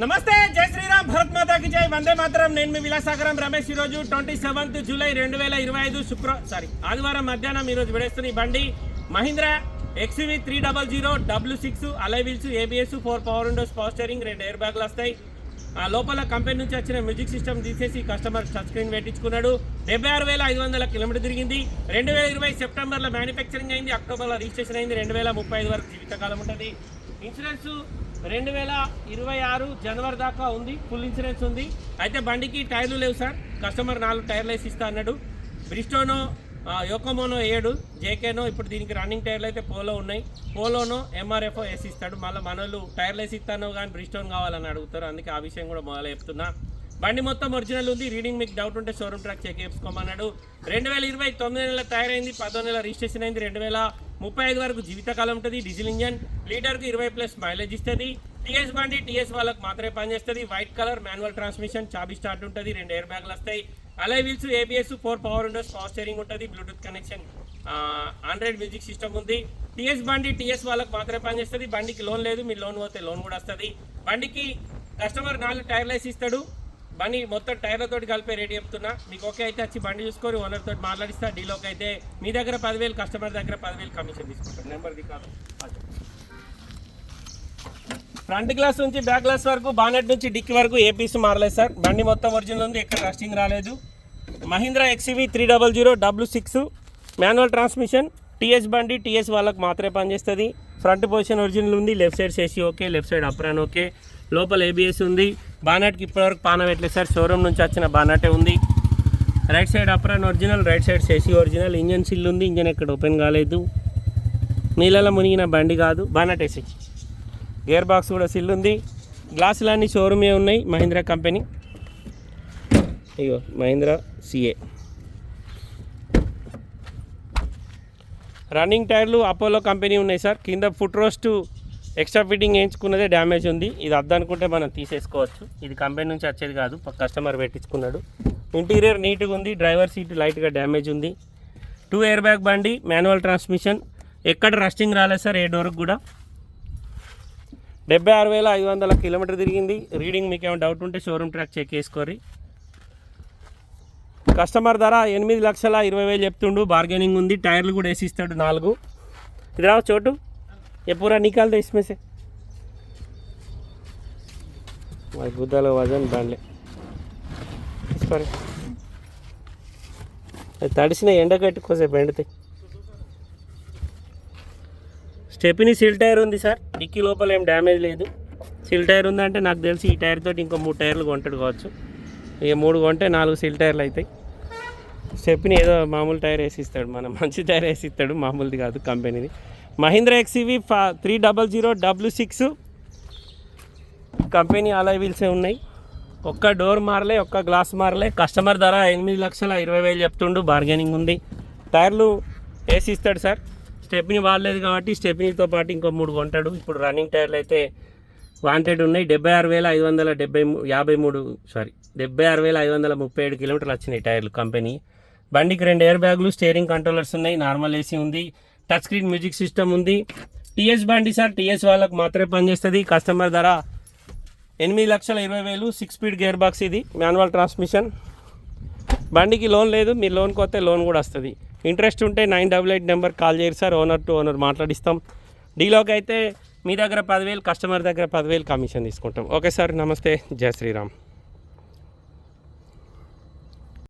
నమస్తే జై శ్రీరామ్ భరత్ మాతాకి జై. వందే మాత్రం. నేను మీ విలాసాగరం రమేష్ ఈ రోజు ట్వంటీ సెవెంత్ జూలై రెండు వేల ఇరవై ఐదు శుక్ర సారీ ఆదివారం మధ్యాహ్నం ఈరోజు విడేస్తున్న ఈ బండి Mahindra X U V three double zero W six alloy wheels A B S four power windows power steering రెండు ఎయిర్ బ్యాగ్లు వస్తాయి. ఆ లోపల కంపెనీ నుంచి వచ్చిన మ్యూజిక్ సిస్టమ్ తీసేసి కస్టమర్ టచ్ స్క్రీన్ పెట్టించుకున్నాడు. డెబ్బై ఆరు వేల ఐదు వందల కిలోమీటర్ తిరిగింది. రెండు వేల ఇరవై సెప్టెంబర్లో మ్యానుఫ్యాక్చరింగ్ అయింది. అక్టోబర్లో రిజిస్ట్రేషన్ అయింది. రెండు వేల ముప్పై ఐదు వరకు జీవితకాలం ఉంటుంది. ఇన్సూరెన్స్ రెండు వేల ఇరవై ఆరు జనవరి దాకా ఉంది ఫుల్ ఇన్సూరెన్స్ ఉంది. అయితే బండికి టైర్లు లేవు సార్. కస్టమర్ నాలుగు టైర్లు వేసి ఇస్తా అన్నాడు. బ్రిస్టోనో యోకోమోనో ఏడు జేకేనో ఇప్పుడు దీనికి రన్నింగ్ టైర్లు అయితే పోలో ఉన్నాయి. పోలోనో ఎంఆర్ఎఫ్ఓ వేసి ఇస్తాడు. మళ్ళీ మనోళ్ళు టైర్లు వేసి ఇస్తాను కానీ బ్రిస్టోన్ కావాలని అడుగుతారు. అందుకే ఆ విషయం కూడా మొదలు చెప్తున్నా. బండి మొత్తం ఒరిజినల్ ఉంది. రీడింగ్ మీకు డౌట్ ఉంటే షోరూమ్ ట్రాక్ చెక్ చేసుకోమన్నాడు రెండు వేల ఇరవై తొమ్మిది నెలల తయారైంది. పదో నెల రిజిస్ట్రేషన్ అయింది. రెండు వేల ముప్పై ఐదు వరకు జీవితకాలం ఉంటుంది. డీజిల్ ఇంజన్ లీటర్కి ఇరవై ప్లస్ మైలేజ్ ఇస్తుంది. టీఎస్ బండి టీఎస్ వాళ్ళకి మాత్రమే పనిచేస్తుంది. వైట్ కలర్ మాన్యువల్ ట్రాన్స్మిషన్ చాబీ స్టార్ట్ ఉంటుంది. రెండు ఎయిర్ బ్యాగ్లు వస్తాయి. Alloy wheels A B S four power windows power steering ఉంటుంది. Bluetooth connection Android music system ఉంది. టీఎస్ బండి టీఎస్ వాళ్ళకి మాత్రమే పనిచేస్తుంది. బండికి లోన్ లేదు. మీరు లోన్ పోతే లోన్ కూడా వస్తుంది. బండికి కస్టమర్ నాలుగు టైర్లు వేసి ఇస్తాడు. బండి మొత్తం టైర్లతో కలిపే రేట్ చెప్తున్నా. మీకు ఓకే అయితే వచ్చి బండి చూసుకొని ఓనర్ తోటి మాట్లాడిస్తా డీలోకి అయితే మీ దగ్గర పదివేలు కస్టమర్ దగ్గర పదివేలు కమిషన్ తీసుకుంటాం. నెంబర్ది కాదు. ఫ్రంట్ గ్లాస్ నుంచి బ్యాక్ గ్లాస్ వరకు బానెట్ నుంచి డిక్కి వరకు ఏ పీస్ మారలేదు సార్. బండి మొత్తం ఒరిజినల్ ఉంది ఎక్కడ రస్టింగ్ రాలేదు. Mahindra X U V three double zero W six manual transmission T S బండి టీఎస్ వాళ్ళకి మాత్రమే పనిచేస్తుంది. ఫ్రంట్ పొజిషన్ ఒరిజినల్ ఉంది లెఫ్ట్ సైడ్ చేసి okay left side apron okay లోపల ఏబిఎస్ ఉంది? బానట్కి ఇప్పటివరకు పాన పెట్టలేదు సార్? షోరూమ్ నుంచి వచ్చిన బానటే ఉంది. Right side apron original right side chassis original. Engine సిల్ ఉంది ఇంజన్ ఎక్కడ ఓపెన్ కాలేదు. నీళ్ళలో మునిగిన బండి కాదు బానాట్ ఏసీ గేర్ బాక్స్ కూడా సిల్ ఉంది. గ్లాసులన్నీ షోరూమే ఉన్నాయి మహీంద్రా కంపెనీ. ఇగో మహీంద్రా సిఏ రన్నింగ్ టైర్లు అపోలో కంపెనీ ఉన్నాయి సార్. కింద ఫుట్ రోస్ట్ ఎక్స్ట్రా ఫిట్టింగ్ వేయించుకున్నదే డ్యామేజ్ ఉంది. ఇది అద్దనుకుంటే మనం తీసేసుకోవచ్చు. ఇది కంపెనీ నుంచి వచ్చేది కాదు. కస్టమర్ పెట్టించుకున్నాడు. ఇంటీరియర్ నీట్గా ఉంది. డ్రైవర్ సీట్ లైట్గా డ్యామేజ్ ఉంది. టూ ఎయిర్ బ్యాగ్ బండి మాన్యువల్ ట్రాన్స్మిషన్ ఎక్కడ రస్టింగ్ రాలేదు సార్ ఏ డోర్కి కూడా. డెబ్బై ఆరు వేల ఐదు వందల కిలోమీటర్ తిరిగింది. రీడింగ్ మీకు ఏమైనా డౌట్ ఉంటే షోరూమ్ ట్రాక్ చెక్ చేసుకోరి కస్టమర్ ధర ఎనిమిది లక్షల ఇరవై వేలు చెప్తుండు. బార్గెనింగ్ ఉంది. టైర్లు కూడా వేసి ఇస్తాడు నాలుగు. ఇది రావు చోటు ఎప్పుడా నికాల్ ఇస్మేసే మరి वजन बांध ले। इस అది తడిసిన ఎండ కట్టుకోసేపు ఎండితే స్టెపిని సిల్ టైర్ ఉంది సార్ డిక్కీ లోపల ఏం డ్యామేజ్ లేదు। సిల్ టైర్ ఉందంటే నాకు తెలిసి ఈ టైర్ తోటి ఇంకో మూడు టైర్లు కొంటాడు కావచ్చు। ఇక మూడు కొంటే నాలుగు సిల్ టైర్లు అవుతాయి స్టెప్ని ఏదో మామూలు టైర్ వేసి ఇస్తాడు మన మంచి టైర్ వేసి ఇస్తాడు మామూలుది కాదు కంపెనీది। మహీంద్రా ఎక్సీవీ ఫా three double zero W six company అలా వీల్సే ఉన్నాయి. ఒక్క డోర్ మారలే ఒక్క గ్లాస్ మారలే. కస్టమర్ ధర ఎనిమిది లక్షల ఇరవై వేలు చెప్తుండు బార్గెనింగ్ ఉంది. టైర్లు వేసి ఇస్తాడు సార్. స్టెప్ని వాడలేదు కాబట్టి స్టెప్నీతో పాటు ఇంకో మూడు కొంటాడు. ఇప్పుడు రన్నింగ్ టైర్లు అయితే వాంటెడ్ ఉన్నాయి. డెబ్బై ఆరు వేల ఐదు వందల డెబ్బై యాభై మూడు సారీ డెబ్బై ఆరు వేల ఐదు వందల ముప్పై ఏడు కిలోమీటర్లు వచ్చినాయి టైర్లు కంపెనీ. బండికి రెండు ఎయిర్ బ్యాగులు స్టీరింగ్ కంట్రోలర్స్ ఉన్నాయి. నార్మల్ ఏసీ ఉంది. టచ్ స్క్రీన్ మ్యూజిక్ సిస్టమ్ ఉంది. టీఎస్ బండి సార్ టీఎస్ వాళ్ళకి మాత్రమే పనిచేస్తుంది. కస్టమర్ ధర ఎనిమిది లక్షల ఇరవై వేలు సిక్స్ స్పీడ్ గేర్ బాక్స్ ఇది మాన్యువల్ ట్రాన్స్మిషన్ బండికి లోన్ లేదు మీరు లోన్కి వస్తే లోన్ కూడా వస్తుంది. ఇంట్రెస్ట్ ఉంటే nine double eight number call చేయరు సార్ ఓనర్ టు ఓనర్ మాట్లాడిస్తాం. డీలోకి అయితే మీ దగ్గర పదివేలు కస్టమర్ దగ్గర పదివేలు కమిషన్ తీసుకుంటాం. ఓకే సార్ నమస్తే జయ శ్రీరామ్.